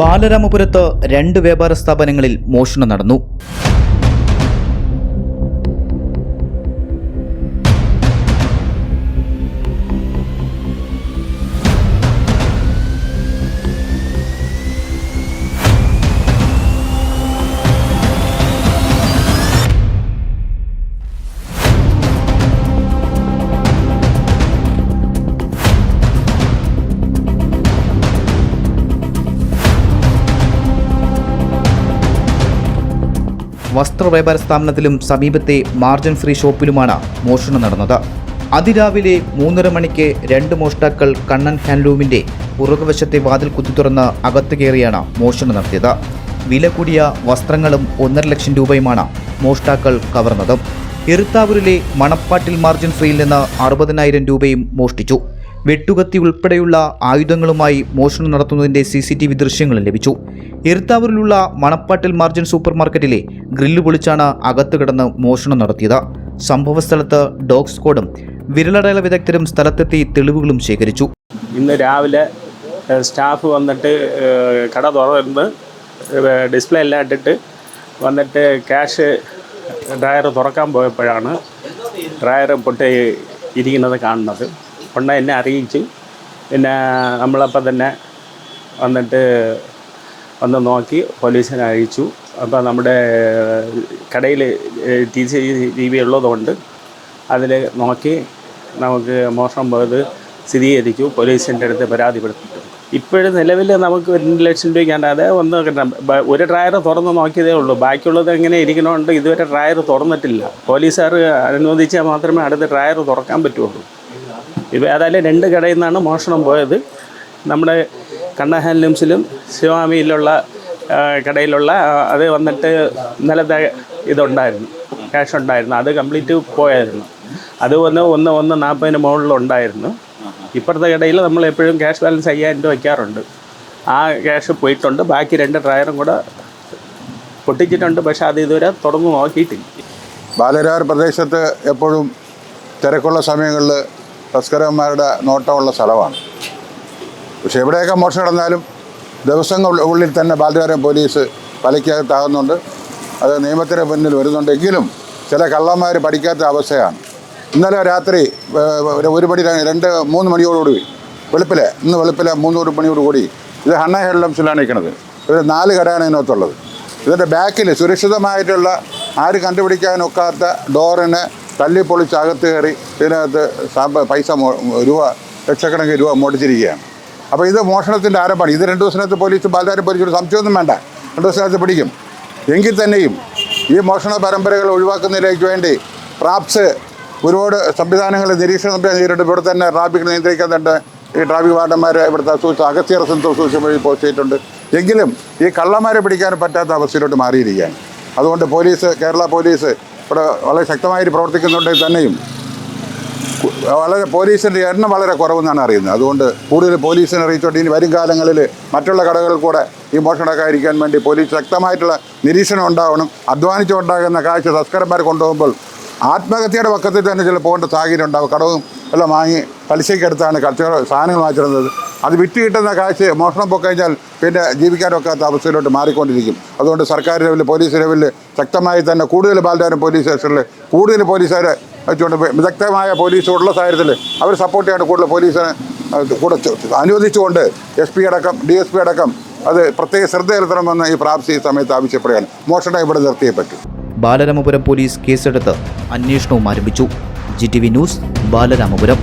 ബാലരാമപുരത്ത് രണ്ട് വ്യാപാര സ്ഥാപനങ്ങളിൽ മോഷണം നടന്നു. വസ്ത്ര വ്യാപാര സ്ഥാപനത്തിലും സമീപത്തെ മാർജിൻ ഫ്രീ ഷോപ്പിലുമാണ് മോഷണം നടന്നത്. അതിരാവിലെ മൂന്നര മണിക്ക് രണ്ട് മോഷ്ടാക്കൾ കണ്ണൻ ഹാൻഡ്ലൂമിന്റെ പുറകുവശത്തെ വാതിൽ കുത്തി തുറന്ന് അകത്ത് കയറിയാണ് മോഷണം നടത്തിയത്. വില കൂടിയ വസ്ത്രങ്ങളും ഒന്നര ലക്ഷം രൂപയുമാണ് മോഷ്ടാക്കൾ കവർന്നത്. എറുത്താവൂരിലെ മണപ്പാട്ടിൽ മാർജിൻ ഫ്രീയിൽ നിന്ന് അറുപതിനായിരം രൂപയും മോഷ്ടിച്ചു. വെട്ടുകത്തി ഉൾപ്പെടെയുള്ള ആയുധങ്ങളുമായി മോഷണം നടത്തുന്നതിന്റെ സി സി ടി വി ദൃശ്യങ്ങളും ലഭിച്ചു. എരുത്താവൂരിലുള്ള മണപ്പാട്ടിൽ മാർജിൻ സൂപ്പർ മാർക്കറ്റിലെ ഗ്രില്ല് പൊളിച്ചാണ് അകത്ത് കിടന്ന് മോഷണം നടത്തിയത്. സംഭവസ്ഥലത്ത് ഡോഗ് സ്ക്വാഡും വിരലടയാള വിദഗ്ധരും സ്ഥലത്തെത്തി തെളിവുകളും ശേഖരിച്ചു. ഇന്ന് രാവിലെ സ്റ്റാഫ് വന്നിട്ട് കട തുറന്ന് ഡിസ്പ്ലേ എല്ലാം ഇട്ടിട്ട് വന്നിട്ട് ക്യാഷ് ഡ്രയർ തുറക്കാൻ പോയപ്പോഴാണ് ഡ്രയർ പൊട്ടി ഇരിക്കുന്നത് കാണുന്നത്. കൊണ്ട് എന്നെ അറിയിച്ചു പിന്നെ നമ്മളപ്പം തന്നെ വന്നിട്ട് വന്ന് നോക്കി പോലീസിനെ അയച്ചു അപ്പോൾ നമ്മുടെ കടയിൽ ടി സി ടി വി ഉള്ളതുകൊണ്ട് അതിൽ നോക്കി നമുക്ക് മോഷണം പോയത് സ്ഥിരീകരിച്ചു. പോലീസിന്റെ അടുത്ത് പരാതിപ്പെടുത്തിയിട്ടുണ്ട്. ഇപ്പോഴും നിലവിൽ നമുക്ക് രണ്ട് ലക്ഷം രൂപയ്ക്കാണ്ട് ഒന്ന് കിട്ടാം. ഒരു ഡ്രയർ തുറന്ന് നോക്കിയതേ ഉള്ളൂ. ബാക്കിയുള്ളത് എങ്ങനെ ഇരിക്കണമുണ്ട് ഇതുവരെ ഡ്രയർ തുറന്നിട്ടില്ല. പോലീസുകാർ അനുവദിച്ചാൽ മാത്രമേ അടുത്ത ഡ്രയർ തുറക്കാൻ പറ്റുള്ളൂ. ഇത് ഏതായാലും രണ്ട് കടയിൽ നിന്നാണ് മോഷണം പോയത്. നമ്മുടെ കണ്ണ ഹാൻഡ്ലൂംസിലും ശിവാമിയിലുള്ള കടയിലുള്ള അത് വന്നിട്ട് ഇന്നലത്തെ ഇതുണ്ടായിരുന്നു ക്യാഷ് ഉണ്ടായിരുന്നു. അത് കംപ്ലീറ്റ് പോയായിരുന്നു. അത് വന്ന് ഒന്ന് ഒന്ന് നാൽപ്പതിന് മുകളിലുണ്ടായിരുന്നു. ഇപ്പുറത്തെ കടയിൽ നമ്മൾ എപ്പോഴും ക്യാഷ് ബാലൻസ് അയ്യായിരം രൂപ വയ്ക്കാറുണ്ട്. ആ ക്യാഷ് പോയിട്ടുണ്ട്. ബാക്കി രണ്ട് ഡ്രയറും കൂടെ പൊട്ടിച്ചിട്ടുണ്ട്. പക്ഷേ അത് ഇതുവരെ തുറന്നു നോക്കിയിട്ടില്ല. ബാലരാർ പ്രദേശത്ത് എപ്പോഴും തിരക്കുള്ള സമയങ്ങളിൽ തസ്കരന്മാരുടെ നോട്ടമുള്ള സ്ഥലമാണ്. പക്ഷെ എവിടെയൊക്കെ മോഷണം നടന്നാലും ദിവസങ്ങൾ ഉള്ളിൽ തന്നെ ബാലരാരം പോലീസ് പലയ്ക്കകത്താകുന്നുണ്ട്. അത് നിയമത്തിന് മുന്നിൽ വരുന്നുണ്ടെങ്കിലും ചില കള്ളന്മാർ പഠിക്കാത്ത അവസ്ഥയാണ്. ഇന്നലെ രാത്രി ഒരു മണി രണ്ട് മൂന്ന് മണിയോടുകൂടി വെളുപ്പിലെ ഇന്ന് വെളുപ്പിലെ മൂന്നൂറ് മണിയോടുകൂടി ഇത് ഹണ്ണ ഹെഡ്ലംസിലാണ് നിൽക്കുന്നത്. ഒരു നാല് കടയാണ് ഇതിനകത്തുള്ളത്. ഇതിന്റെ ബാക്കിൽ സുരക്ഷിതമായിട്ടുള്ള ആര് കണ്ടുപിടിക്കാനൊക്കാത്ത ഡോറിന് തല്ലി പൊളിച്ചകത്ത് കയറി ഇതിനകത്ത് പൈസ രൂപ ലക്ഷക്കണക്കിന് രൂപ മോടിച്ചിരിക്കുകയാണ് അപ്പോൾ ഇത് മോഷണത്തിന്റെ ആരംഭമാണ്. ഇത് രണ്ട് ദിവസത്തിനകത്ത് പോലീസ് ബാലതാരം പോലീസ് സംശയമൊന്നും വേണ്ട. രണ്ട് ദിവസത്തിനകത്ത് പിടിക്കും. എങ്കിൽ തന്നെയും ഈ മോഷണ പരമ്പരകൾ ഒഴിവാക്കുന്നതിലേക്ക് വേണ്ടി പ്രാപ്സ് ഒരുപാട് സംവിധാനങ്ങൾ നിരീക്ഷണ സംവിധാനം നേരിട്ട് ഇവിടെ തന്നെ ട്രാഫിക് നിയന്ത്രിക്കാൻ തന്നെ ഈ ട്രാഫിക് വാർഡന്മാർ ഇവിടുത്തെ സൂക്ഷിച്ച് അഗസ്ത്യ സെന്റർ സൂക്ഷിച്ച് വഴി പോസ്റ്റ് ചെയ്തിട്ടുണ്ട്. എങ്കിലും ഈ കള്ളന്മാരെ പിടിക്കാൻ പറ്റാത്ത അവസ്ഥയിലോട്ട് മാറിയിരിക്കുകയാണ്. അതുകൊണ്ട് പോലീസ് കേരള പോലീസ് ഇവിടെ വളരെ ശക്തമായിട്ട് പ്രവർത്തിക്കുന്നുണ്ടെങ്കിൽ തന്നെയും. വളരെ പോലീസിന്റെ എണ്ണം വളരെ കുറവെന്നാണ് അറിയുന്നത്. അതുകൊണ്ട് കൂടുതൽ പോലീസിനെ അറിയിച്ചുകൊണ്ട് ഇനി വരും കാലങ്ങളിൽ മറ്റുള്ള കടകളിൽ കൂടെ ഈ മോഷണക്കാരിക്കാൻ വേണ്ടി പോലീസ് ശക്തമായിട്ടുള്ള നിരീക്ഷണം ഉണ്ടാവണം. അധ്വാനിച്ചുണ്ടാകുന്ന കാഴ്ച തസ്കരന്മാർ കൊണ്ടുപോകുമ്പോൾ ആത്മഹത്യയുടെ പക്കത്തിൽ തന്നെ ചില പോകേണ്ട സാഹചര്യം ഉണ്ടാവും. കടവും എല്ലാം വാങ്ങി പലിശയ്ക്കടുത്താണ് കച്ചവട സാധനങ്ങൾ വാങ്ങിച്ചിരുന്നത്. അത് വിറ്റ് കിട്ടുന്ന കാശ് മോഷണം പോയി കഴിഞ്ഞാൽ പിന്നെ ജീവിക്കാനൊക്കാത്ത അവസ്ഥയിലോട്ട് മാറിക്കൊണ്ടിരിക്കും. അതുകൊണ്ട് സർക്കാർ ലെവലിൽ പോലീസ് ലെവലിൽ ശക്തമായി തന്നെ കൂടുതൽ ബാലധാരം പോലീസ് സ്റ്റേഷനിൽ കൂടുതൽ പോലീസുകാരെ വെച്ചുകൊണ്ട് വിദഗ്ധമായ പോലീസ് ഉള്ള സാഹചര്യത്തിൽ അവർ സപ്പോർട്ട് ചെയ്യാൻ കൂടുതൽ പോലീസിനെ കൂടെ അനുവദിച്ചുകൊണ്ട് എസ് പി അടക്കം ഡി എസ് പി അടക്കം അത് പ്രത്യേക ശ്രദ്ധ ചെലുത്തണമെന്ന് ഈ പ്രാപ്തി സമയത്ത് ആവശ്യപ്പെടുകയാണ്. മോഷണം ഇവിടെ നിർത്തിയേ പറ്റൂ. ബാലരാമപുരം പോലീസ് കേസെടുത്ത് അന്വേഷണവും ആരംഭിച്ചു. G T V news Balaramapuram